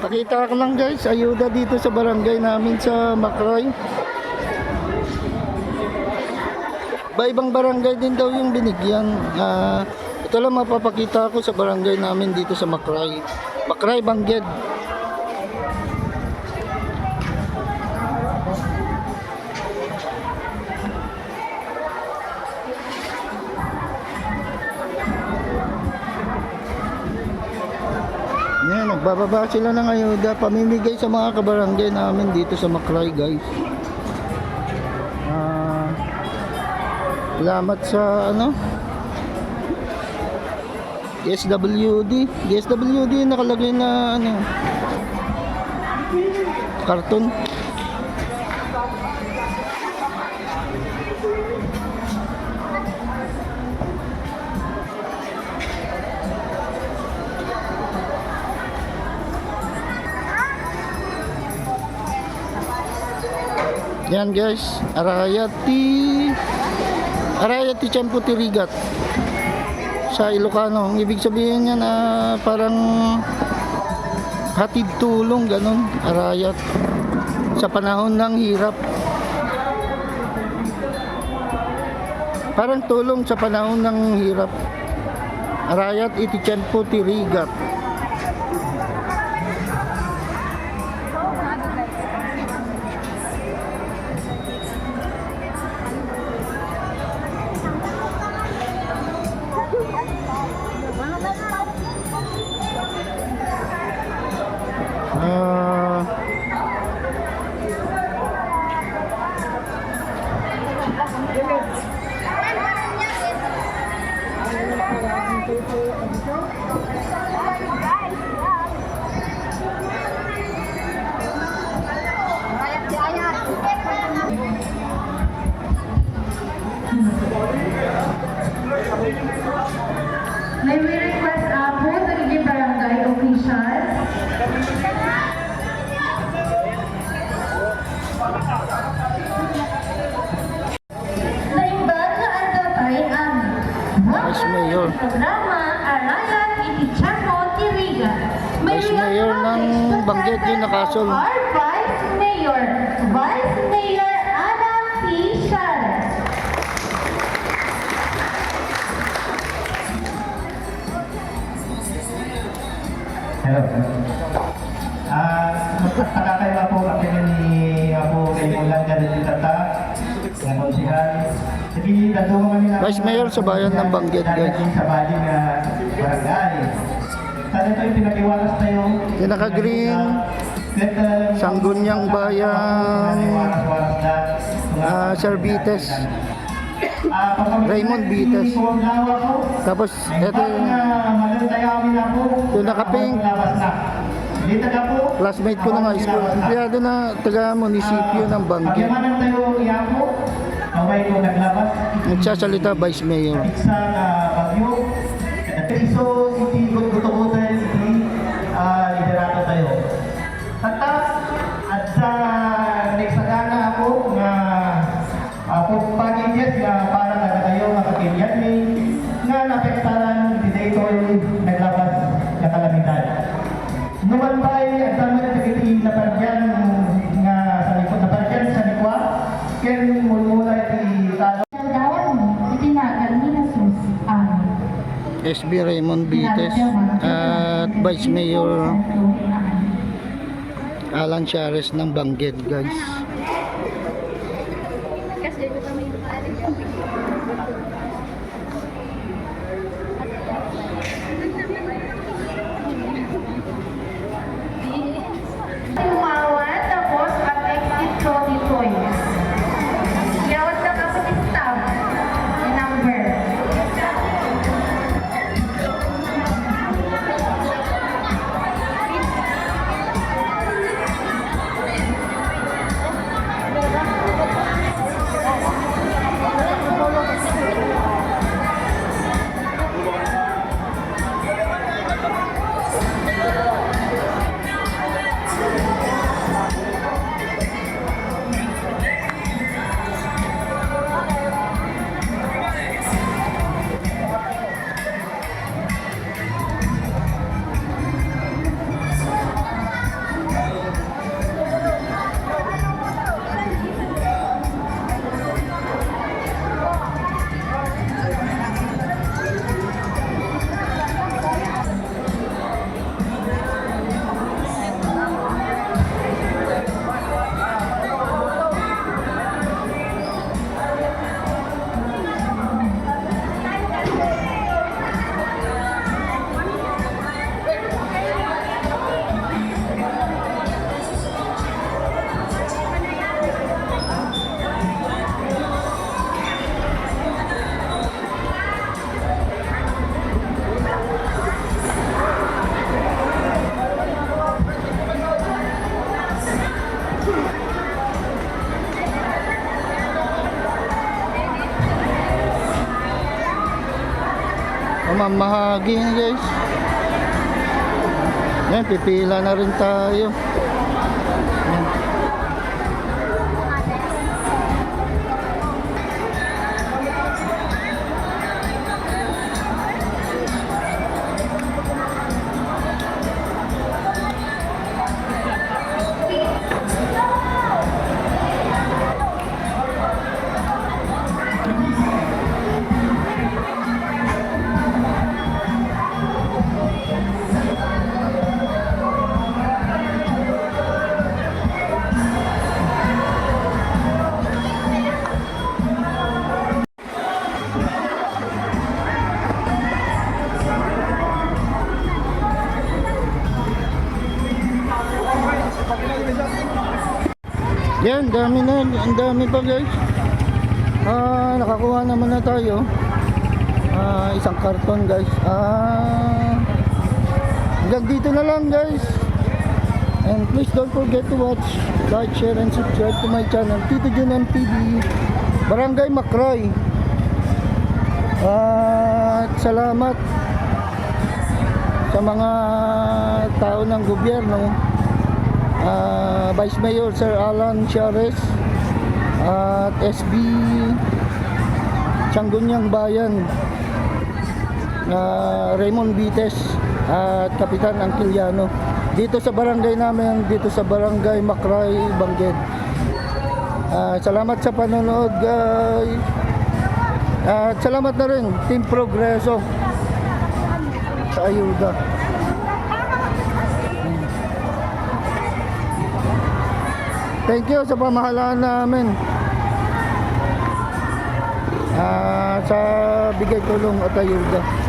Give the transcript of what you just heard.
Pakita ko lang guys, ayuda dito sa barangay namin sa Macroy. Ba ibang barangay din daw yung binigyan. Ah, ito lang mapapakita ko sa barangay namin dito sa Macray. Macray Bangged. Yan, nagbababa sila ng ayuda. Pamimigay sa mga kabarangay namin dito sa Macray, guys. Ah, salamat sa ano? DSWD. DSWD nakalagay na ano? Karton. Yan guys, Arayati Arayati Champu Tirigat sa Ilocano. Ang ibig sabihin niya na parang hatid tulong ganun, Arayat sa panahon ng hirap. Parang tulong sa panahon ng hirap. Arayat iti Champu Tirigat. Ng Bangged yun, nakasol. Vice Mayor, Vice Mayor P. Shares. Hello. Ah, nakakaiba po kami ni ako kay Mulan Janet Tata, ng konsihal. Sige, dadungo kami na Vice Mayor sa bayan ng guys. Dadating sa baling na barangay. Sana ito yung pinakiwalas tayo. Pinaka-green, Sangguniang Bayan, ah, Sir Vites. Raymond Vites. Tapos ito yung Yung naka-pink. Na classmate ko ng high school. Empleyado na taga munisipyo ng iyapo. Away ko naglabas. Nagsasalita Vice Mayor. Na bagyo. Kriso, iti gutugutan, Numan ba ay ang tama na iti napargyan nga sa likod napargyan sa likwa ken mulmula iti talo Dawan, itinagal ni Jesus amin. SB Raymond Vites at Vice Mayor Alan Chares ng Bangged guys. Umawan mamahagi guys. Yan, pipila na rin tayo. Yan. Yan, dami na. Ang dami pa guys. Ah, nakakuha naman na tayo. Ah, isang karton guys. Ah, hanggang dito na lang guys. And please don't forget to watch, like, share, and subscribe to my channel, Tito Jun MTV, Barangay Makray. At salamat sa mga tao ng gobyerno Ah, Vice Mayor Sir Alan Chiares at SB Sangguniang Bayan na Raymond Vites at Kapitan Angkiliano dito sa barangay namin dito sa barangay Makray Bangged Ah, salamat sa panonood guys. At salamat na rin Team Progreso sa ayuda Thank you sa pamahalaan namin. Ah, sa bigay tulong at ayuda.